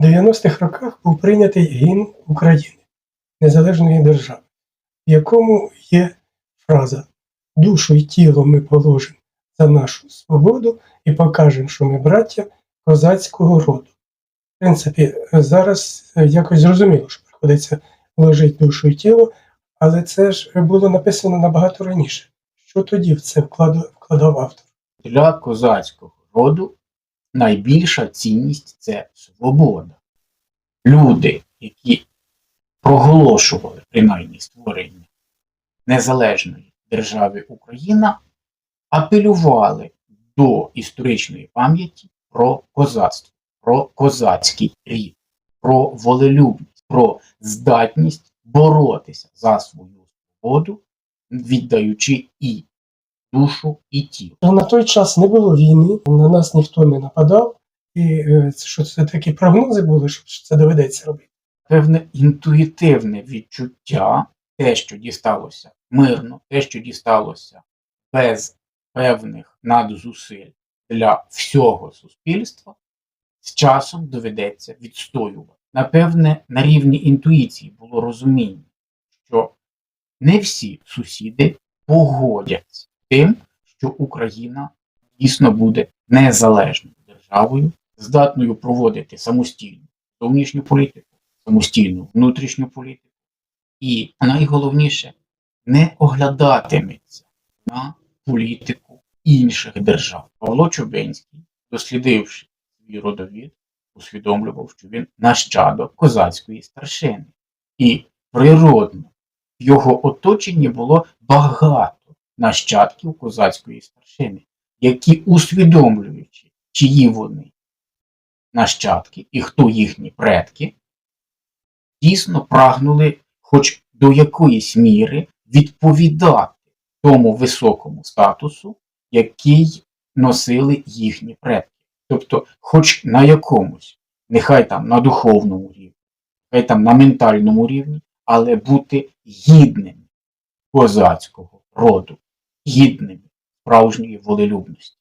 В 90-х роках був прийнятий гімн України, незалежної держави, в якому є фраза Душу і тіло ми положимо за нашу свободу і покажемо, що ми браття козацького роду. В принципі, зараз якось зрозуміло, що приходиться вложити душу і тіло, але це ж було написано набагато раніше. Що тоді в це вкладав автор? Для козацького роду найбільша цінність це свобода. Люди, які проголошували принаймні створення незалежної держави Україна, апелювали до історичної пам'яті про козацтво, про козацький рід, про волелюбність, про здатність боротися за свою свободу, віддаючи і душу, і тіло. На той час не було війни, на нас ніхто не нападав, і е, що це такі прогнози були, що це доведеться робити. певне інтуїтивне відчуття, те, що дісталося мирно, те, що дісталося без певних надзусиль для всього суспільства, з часом доведеться відстоювати. Напевне, на рівні інтуїції було розуміння, що не всі сусіди погодяться тим, що Україна дійсно буде незалежною державою, здатною проводити самостійну зовнішню політику, самостійну внутрішню політику, і найголовніше не оглядатиметься на політику інших держав. Павло Чубинський, дослідивши свій родовід, усвідомлював, що він нащадок козацької старшини. І природно в його оточенні було багато нащадків козацької старшини, які, усвідомлюючи, чиї вони нащадки і хто їхні предки, дійсно прагнули хоч до якоїсь міри відповідати тому високому статусу, який носили їхні предки. Тобто, хоч на якомусь, нехай там на духовному рівні, нехай там на ментальному рівні, але бути гідними козацького роду, гідними справжньої волелюбності.